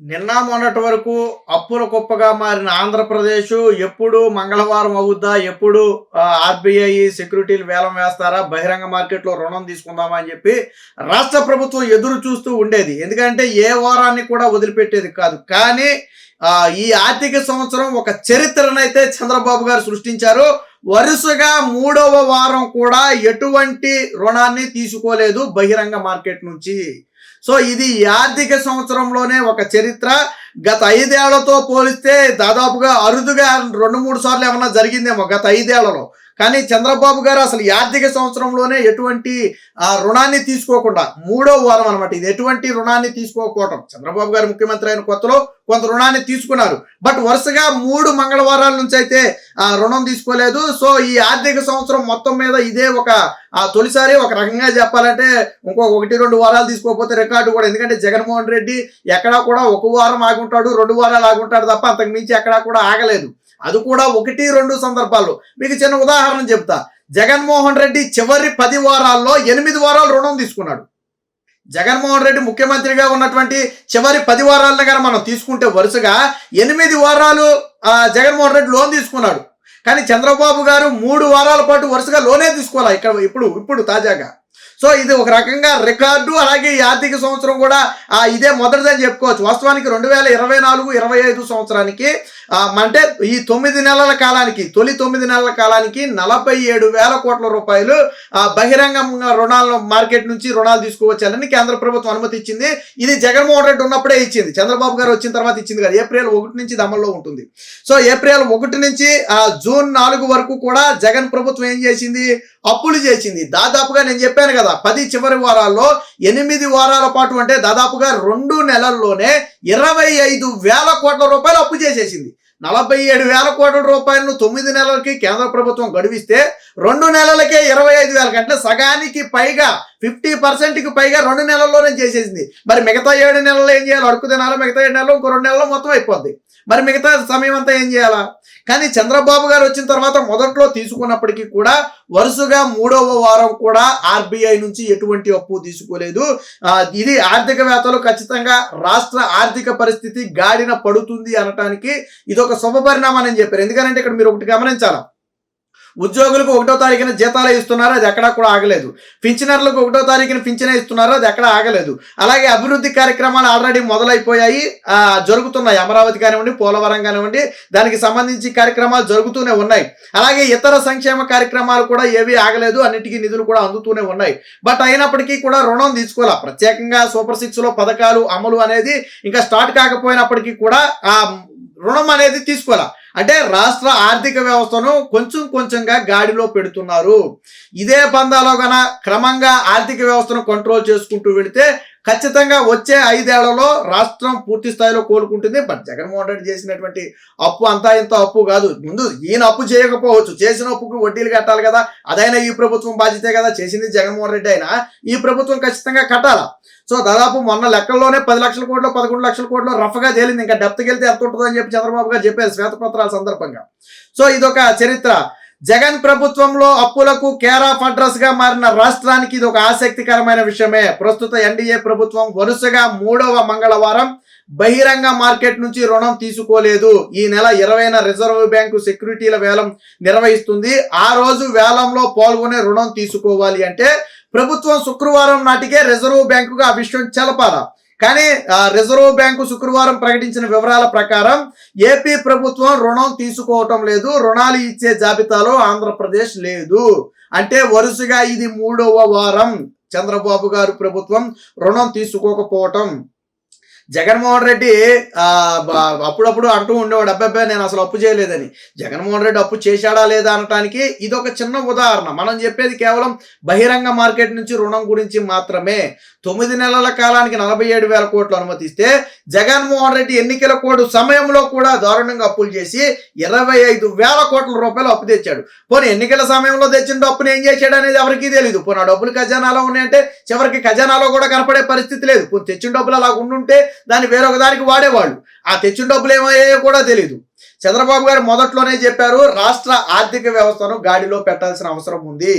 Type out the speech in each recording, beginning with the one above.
నిన్న మొన్నటి వరకు అప్పుల కుప్పగా మారిన ఆంధ్రప్రదేశ్ ఎప్పుడు మంగళవారం అవుద్దా? ఎప్పుడు ఆర్బీఐ సెక్యూరిటీలు వేలం వేస్తారా? బహిరంగ మార్కెట్లో రుణం తీసుకుందామా అని చెప్పి రాష్ట్ర ప్రభుత్వం ఎదురు చూస్తూ ఉండేది. ఎందుకంటే ఏ వారాన్ని కూడా వదిలిపెట్టేది కాదు. కానీ ఈ ఆర్థిక సంవత్సరం ఒక చరిత్రనైతే చంద్రబాబు గారు సృష్టించారు. వరుసగా మూడవ వారం కూడా ఎటువంటి రుణాన్ని తీసుకోలేదు బహిరంగ మార్కెట్ నుంచి. సో ఇది ఈ ఆర్థిక సంవత్సరంలోనే ఒక చరిత్ర. గత ఐదేళ్ళతో పోలిస్తే దాదాపుగా అరుదుగా రెండు మూడు సార్లు ఏమన్నా జరిగిందేమో గత ఐదేళ్ళలో. కానీ చంద్రబాబు గారు అసలు ఈ ఆర్థిక సంవత్సరంలోనే ఎటువంటి ఆ, రుణాన్ని తీసుకోకుండా మూడో వారం అనమాట ఇది. ఎటువంటి రుణాన్ని తీసుకోకపోవటం. చంద్రబాబు గారు ముఖ్యమంత్రి అయిన కొత్తలో కొంత రుణాన్ని తీసుకున్నారు. బట్ వరుసగా మూడు మంగళవారాల నుంచి అయితే ఆ, రుణం తీసుకోలేదు. సో ఈ ఆర్థిక సంవత్సరం మొత్తం మీద ఇదే ఒక తొలిసారి ఒక రకంగా చెప్పాలంటే ఇంకో ఒకటి రెండు వారాలు తీసుకోకపోతే రికార్డు కూడా. ఎందుకంటే జగన్మోహన్ రెడ్డి ఎక్కడా కూడా ఒక వారం ఆగుంటాడు రెండు వారాలు ఆగుంటాడు తప్ప అంతకు మించి ఎక్కడా కూడా ఆగలేదు. అది కూడా ఒకటి రెండు సందర్భాల్లో మీకు చిన్న ఉదాహరణ చెప్తా. జగన్మోహన్ రెడ్డి చివరి పది వారాల్లో ఎనిమిది వారాలు రుణం తీసుకున్నాడు. జగన్మోహన్ రెడ్డి ముఖ్యమంత్రిగా ఉన్నటువంటి చివరి పది వారాలను కానీ మనం తీసుకుంటే వరుసగా ఎనిమిది వారాలు జగన్మోహన్ రెడ్డి లోన్ తీసుకున్నాడు. కానీ చంద్రబాబు గారు మూడు వారాల పాటు వరుసగా లోనే తీసుకోవాలి? ఇక్కడ ఇప్పుడు ఇప్పుడు తాజాగా. సో ఇది ఒక రకంగా రికార్డు అలాగే ఈ ఆర్థిక సంవత్సరం కూడా ఆ, ఇదే మొదటిదని చెప్పుకోవచ్చు. వాస్తవానికి రెండు వేల ఇరవై నాలుగు ఇరవై ఐదు సంవత్సరానికి అంటే ఈ తొమ్మిది నెలల కాలానికి తొలి తొమ్మిది నెలల కాలానికి నలభై ఏడు వేల కోట్ల రూపాయలు ఆ, బహిరంగంగా రుణాల మార్కెట్ నుంచి రుణాలు తీసుకువచ్చాలని కేంద్ర ప్రభుత్వం అనుమతి ఇచ్చింది. ఇది జగన్మోహన్ రెడ్డి ఉన్నప్పుడే ఇచ్చింది. చంద్రబాబు గారు వచ్చిన తర్వాత ఇచ్చింది కదా. ఏప్రిల్ ఒకటి నుంచి ఇది అమల్లో ఉంటుంది. సో ఏప్రిల్ ఒకటి నుంచి జూన్ నాలుగు వరకు కూడా జగన్ ప్రభుత్వం ఏం చేసింది? అప్పులు చేసింది. దాదాపుగా నేను చెప్పాను కదా పది చివరి వారాల్లో ఎనిమిది వారాల పాటు అంటే దాదాపుగా రెండు నెలల్లోనే ఇరవై ఐదు వేల కోట్ల రూపాయలు అప్పు చేసేసింది. నలభై ఏడు వేల కోట్ల రూపాయలను తొమ్మిది నెలలకి కేంద్ర ప్రభుత్వం గడువిస్తే రెండు నెలలకే ఇరవై ఐదు వేల కంటే సగానికి పైగా ఫిఫ్టీ పర్సెంట్కి పైగా రెండు నెలల్లోనే చేసేసింది. మరి మిగతా ఏడు నెలలు ఏం చేయాలి? అడుగు తినాలి మిగతా ఏడు నెలలు ఇంకో రెండు నెలలు మొత్తం అయిపోద్ది. మరి మిగతా సమయం అంతా ఏం చేయాలా? కానీ చంద్రబాబు గారు వచ్చిన తర్వాత మొదట్లో తీసుకున్నప్పటికీ కూడా వరుసగా మూడవ వారం కూడా ఆర్బీఐ నుంచి ఎటువంటి అప్పు తీసుకోలేదు. ఇది ఇది ఆర్థికవేత్తలు ఖచ్చితంగా రాష్ట్ర ఆర్థిక పరిస్థితి గాడిన పడుతుంది అనటానికి ఇది ఒక శుభ పరిణామం అని చెప్పారు. ఎందుకంటే ఇక్కడ మీరు ఒకటి గమనించాలా? ఉద్యోగులకు ఒకటో తారీఖున జీతాలు ఇస్తున్నారు అది ఎక్కడా కూడా ఆగలేదు. పింఛనర్లకు ఒకటో తారీఖున పింఛనే ఇస్తున్నారు అది ఎక్కడా ఆగలేదు. అలాగే అభివృద్ధి కార్యక్రమాలు ఆల్రెడీ మొదలైపోయాయి జరుగుతున్నాయి. అమరావతి కానివ్వండి పోలవరం కానివ్వండి దానికి సంబంధించి కార్యక్రమాలు జరుగుతూనే ఉన్నాయి. అలాగే ఇతర సంక్షేమ కార్యక్రమాలు కూడా ఏవి ఆగలేదు అన్నిటికీ నిధులు కూడా అందుతూనే ఉన్నాయి. బట్ అయినప్పటికీ కూడా రుణం తీసుకోవాలి? ప్రత్యేకంగా సూపర్ సిక్స్లో పథకాలు అమలు అనేది ఇంకా స్టార్ట్ కాకపోయినప్పటికీ కూడా ఆ రుణం అనేది తీసుకోవాలి? అంటే రాష్ట్ర ఆర్థిక వ్యవస్థను కొంచెం కొంచెంగా గాడిలో పెడుతున్నారు. ఇదే పందాలో గన క్రమంగా ఆర్థిక వ్యవస్థను కంట్రోల్ చేసుకుంటూ వెళితే ఖచ్చితంగా వచ్చే ఐదేళ్ళలో రాష్ట్రం పూర్తి స్థాయిలో కోలుకుంటుంది. బట్ జగన్మోహన్ రెడ్డి చేసినటువంటి అప్పు అంతా ఇంత అప్పు కాదు. ముందు ఈయన అప్పు చేయకపోవచ్చు. చేసిన అప్పుకు వడ్డీలు కట్టాలి కదా. అదైనా ఈ ప్రభుత్వం బాధ్యతే కదా. చేసింది జగన్మోహన్ రెడ్డి అయినా. ఈ ప్రభుత్వం ఖచ్చితంగా కట్టాలా? సో దాదాపు మొన్న లెక్కల్లోనే పది లక్షల కోట్లు పదకొండు లక్షల కోట్లు రఫ్గా తేలింది. ఇంకా డెప్త్కి వెళ్తే ఎంత ఉంటుందని చెప్పి చంద్రబాబు గారు చెప్పారు శ్వేతపత్రాల సందర్భంగా. సో ఇదొక చరిత్ర. జగన్ ప్రభుత్వంలో అప్పులకు కేర్ ఆఫ్ అడ్రస్గా మారిన రాష్ట్రానికి ఇది ఒక ఆసక్తికరమైన విషయమే. ప్రస్తుత ఎన్డీఏ ప్రభుత్వం వరుసగా మూడవ మంగళవారం బహిరంగ మార్కెట్ నుంచి రుణం తీసుకోలేదు. ఈ నెల ఇరవైన రిజర్వ్ బ్యాంకు సెక్యూరిటీల వేలం నిర్వహిస్తుంది. ఆ రోజు వేలంలో పాల్గొనే రుణం తీసుకోవాలి అంటే ప్రభుత్వం శుక్రవారం నాటికే రిజర్వ్ బ్యాంకుగా ఆ విషయం తెలపాలా కానీ రిజర్వ్ బ్యాంకు శుక్రవారం ప్రకటించిన వివరాల ప్రకారం ఏపీ ప్రభుత్వం రుణం తీసుకోవటం లేదు రుణాలు ఇచ్చే జాబితాలో ఆంధ్రప్రదేశ్ లేదు. అంటే వరుసగా ఇది మూడవ వారం చంద్రబాబు గారు ప్రభుత్వం రుణం తీసుకోకపోవటం. జగన్మోహన్ రెడ్డి అప్పుడప్పుడు అంటూ ఉండేవాడు అబ్బాయి నేను అసలు అప్పు చేయలేదని. జగన్మోహన్ రెడ్డి అప్పు చేశాడా లేదా అనటానికి ఇది ఒక చిన్న ఉదాహరణ. మనం చెప్పేది కేవలం బహిరంగ మార్కెట్ నుంచి రుణం గురించి మాత్రమే. తొమ్మిది నెలల కాలానికి నలభై ఏడు వేల కోట్లు అనుమతిస్తే జగన్మోహన్ రెడ్డి ఎన్నికల కోడ్ సమయంలో కూడా దారుణంగా అప్పులు చేసి ఇరవై ఐదు వేల కోట్ల రూపాయలు అప్పు తెచ్చాడు. పోనీ ఎన్నికల సమయంలో తెచ్చిన డబ్బును ఏం చేశాడు అనేది ఎవరికీ తెలియదు పోనీ ఆ డబ్బులు ఖజానాలో ఉన్నాయంటే చివరికి ఖజానాలో కూడా కనపడే పరిస్థితి లేదు. పోనీ తెచ్చిన డబ్బులు అలా ఉండుంటే దాన్ని వేరొక దానికి వాడేవాళ్ళు. ఆ తెచ్చిన డబ్బులు ఏమయ్యాయో కూడా తెలియదు చంద్రబాబు గారు మొదట్లోనే చెప్పారు రాష్ట్ర ఆర్థిక వ్యవస్థను గాడిలో పెట్టాల్సిన అవసరం ఉంది.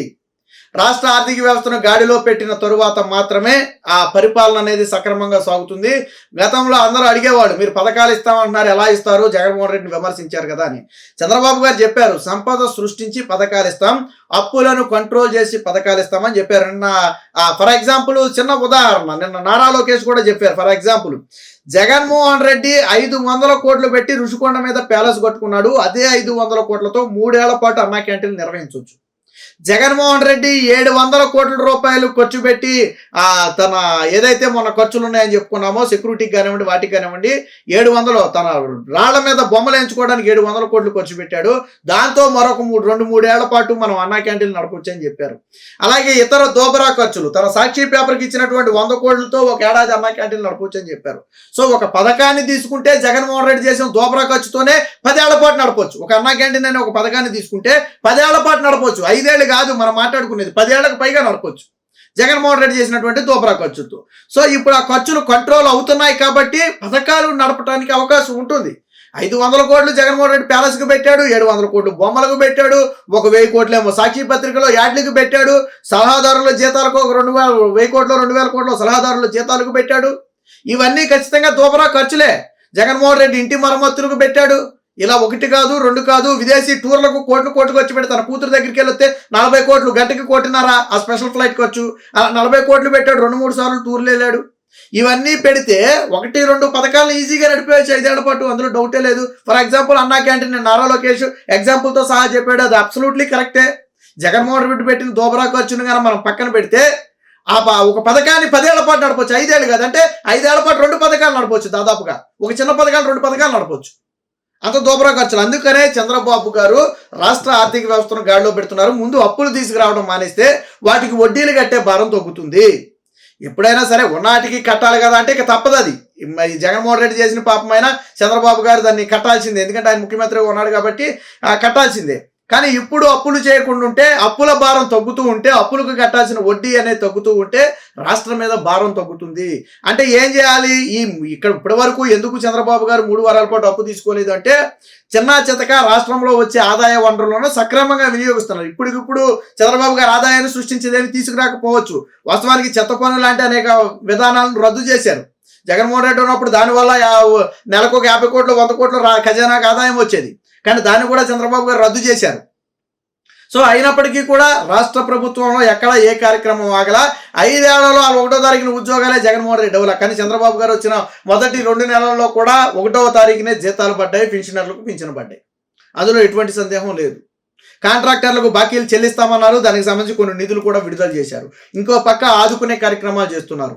రాష్ట్ర ఆర్థిక వ్యవస్థను గాడిలో పెట్టిన తరువాత మాత్రమే ఆ పరిపాలన అనేది సక్రమంగా సాగుతుంది. గతంలో అందరూ అడిగేవాడు మీరు పథకాలు ఇస్తామంటున్నారు ఎలా ఇస్తారు? జగన్మోహన్ రెడ్డిని విమర్శించారు కదా అని. చంద్రబాబు గారు చెప్పారు సంపద సృష్టించి పథకాలు ఇస్తాం అప్పులను కంట్రోల్ చేసి పథకాలు ఇస్తామని చెప్పారు. నిన్న ఫర్ ఎగ్జాంపుల్ చిన్న ఉదాహరణ నిన్న నారా లోకేష్ కూడా చెప్పారు ఫర్ ఎగ్జాంపుల్ జగన్మోహన్ రెడ్డి ఐదు వందల కోట్లు పెట్టి రుషికొండ మీద ప్యాలెస్ కట్టుకున్నాడు అదే ఐదు వందల కోట్లతో మూడేళ్ళ పాటు అన్నా క్యాంటీన్ నిర్వహించవచ్చు జగన్మోహన్ రెడ్డి ఏడు వందల కోట్ల రూపాయలు ఖర్చు పెట్టి తన ఏదైతే మొన్న ఖర్చులు ఉన్నాయని చెప్పుకున్నామో సెక్యూరిటీకి కానివ్వండి వాటికి కానివ్వండి ఏడు వందలు తన రాళ్ళ మీద బొమ్మలు ఎంచుకోవడానికి ఏడు వందల కోట్లు ఖర్చు పెట్టాడు. దాంతో మరొక మూడు రెండు మూడేళ్ళ పాటు మనం అన్నా క్యాంటీన్ నడపచ్చు అని చెప్పారు. అలాగే ఇతర దోబరా ఖర్చులు తన సాక్షి పేపర్కి ఇచ్చినటువంటి వంద కోట్లతో ఒక ఏడాది అన్నా క్యాంటీన్ నడపచ్చు అని చెప్పారు. సో ఒక పథకాన్ని తీసుకుంటే జగన్మోహన్ రెడ్డి చేసిన దోబరా ఖర్చుతోనే పదేళ్ళ పాటు నడపచ్చు. ఒక అన్నా క్యాంటీన్ అనే ఒక పథకాన్ని తీసుకుంటే పదేళ్ళ పాటు నడపచ్చు. ఐదేళ్ళు కాదు మనం మాట్లాడుకునేది. పదేళ్ళకు పైగా నరకొచ్చు జగన్మోహన్ రెడ్డి చేసినటువంటి దూపరా ఖర్చుతో. సో ఇప్పుడు ఆ ఖర్చులు కంట్రోల్ అవుతున్నాయి కాబట్టి పథకాలు నడపడానికి అవకాశం ఉంటుంది. ఐదు వందల కోట్లు జగన్మోహన్ రెడ్డి ప్యాలెస్కి పెట్టాడు ఏడు వందల కోట్లు బొమ్మలకు పెట్టాడు ఒక వెయ్యి కోట్లేమో సాక్షి పత్రికలో యాడ్లకు పెట్టాడు సలహాదారుల జీతాలకు ఒక రెండు వేల వెయ్యి కోట్లు రెండు వేల కోట్లు సలహాదారుల జీతాలకు పెట్టాడు. ఇవన్నీ ఖచ్చితంగా దూపరా ఖర్చులే. జగన్మోహన్ రెడ్డి ఇంటి మరమ్మతులకు పెట్టాడు. ఇలా ఒకటి కాదు రెండు కాదు విదేశీ టూర్లకు కోట్లు కోట్లు వచ్చి పెట్టి తన కూతురు దగ్గరికి వెళ్తే నలభై కోట్లు గంటకి కోటిన్నారా ఆ స్పెషల్ ఫ్లైట్ ఖర్చు. అలా నలభై కోట్లు పెట్టాడు రెండు మూడు సార్లు టూర్లు వెళ్ళాడు. ఇవన్నీ పెడితే ఒకటి రెండు పథకాలను ఈజీగా నడిపేయచ్చు ఐదేళ్ళ పాటు అందులో డౌటే లేదు. For example Anna canteen Nara Lokesh ఎగ్జాంపుల్తో సహా చెప్పాడు అది అబ్సల్యూట్లీ కరెక్టే జగన్మోహన్ రెడ్డి పెట్టిన దోబరా ఖర్చును కానీ మనం పక్కన పెడితే ఆ ప- ఒక పథకాన్ని పదేళ్ళ పాటు నడపచ్చు. ఐదేళ్ళు కాదంటే ఐదేళ్ళ పాటు రెండు పథకాలు నడపచ్చు దాదాపుగా. ఒక చిన్న పథకాలు రెండు పథకాలు నడపచ్చు. అంత దూపరా ఖర్చులు. అందుకనే చంద్రబాబు గారు రాష్ట్ర ఆర్థిక వ్యవస్థను గాడిలో పెడుతున్నారు. ముందు అప్పులు తీసుకురావడం మానేస్తే వాటికి వడ్డీలు కట్టే భారం తగ్గుతుంది ఎప్పుడైనా సరే ఉన్నాటికి కట్టాలి కదా అంటే ఇక తప్పదు అది. జగన్మోహన్ రెడ్డి చేసిన పాపమైనా చంద్రబాబు గారు దాన్ని కట్టాల్సిందే. ఎందుకంటే ఆయన ముఖ్యమంత్రిగా ఉన్నాడు కాబట్టి ఆ, కట్టాల్సిందే. కానీ ఇప్పుడు అప్పులు చేయకుండా ఉంటే అప్పుల భారం తగ్గుతూ ఉంటే అప్పులకు కట్టాల్సిన వడ్డీ అనేది తగ్గుతూ ఉంటే రాష్ట్రం మీద భారం తగ్గుతుంది. అంటే ఏం చేయాలి? ఈ ఇక్కడ ఇప్పటి వరకు ఎందుకు చంద్రబాబు గారు మూడు వారాల పాటు అప్పు తీసుకోలేదు అంటే చిన్న చితక రాష్ట్రంలో వచ్చే ఆదాయ వనరులను సక్రమంగా వినియోగిస్తున్నారు. ఇప్పటికిప్పుడు చంద్రబాబు గారు ఆదాయాన్ని సృష్టించేదేమి తీసుకురాకపోవచ్చు. వాస్తవానికి చెత్త పనులు లాంటి అనేక విధానాలను రద్దు చేశారు. జగన్మోహన్ రెడ్డి ఉన్నప్పుడు దానివల్ల నెలకు ఒక యాభై కోట్లు వంద కోట్లు ఖజానాకు ఆదాయం వచ్చేది. కానీ దాన్ని కూడా చంద్రబాబు గారు రద్దు చేశారు. సో అయినప్పటికీ కూడా రాష్ట్ర ప్రభుత్వంలో ఎక్కడ ఏ కార్యక్రమం ఆగల. ఐదేళ్ళలో ఆ ఒకటో తారీఖున ఉద్యోగాలే జగన్మోహన్ రెడ్డి ఇవ్వలే కానీ చంద్రబాబు గారు వచ్చిన మొదటి రెండు నెలల్లో కూడా ఒకటవ తారీఖునే జీతాలు పడ్డాయి పెన్షనర్లకు పింఛను పడ్డాయి. అందులో ఎటువంటి సందేహం లేదు. కాంట్రాక్టర్లకు బాకీలు చెల్లిస్తామన్నారు. దానికి సంబంధించి కొన్ని నిధులు కూడా విడుదల చేశారు. ఇంకో పక్క ఆదుకునే కార్యక్రమాలు చేస్తున్నారు.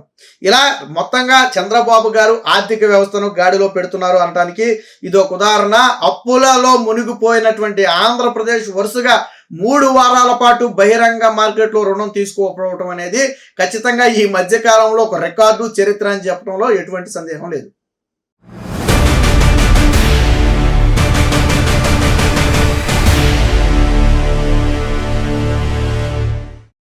ఇలా మొత్తంగా చంద్రబాబు గారు ఆర్థిక వ్యవస్థను గాడిలో పెడుతున్నారు అనడానికి ఇది ఒక ఉదాహరణ. అప్పులలో మునిగిపోయినటువంటి ఆంధ్రప్రదేశ్ వరుసగా మూడు వారాల పాటు బహిరంగ మార్కెట్లో రుణం తీసుకోకపోవడం అనేది ఖచ్చితంగా ఈ మధ్యకాలంలో ఒక రికార్డు చరిత్ర అని చెప్పడంలో ఎటువంటి సందేహం లేదు.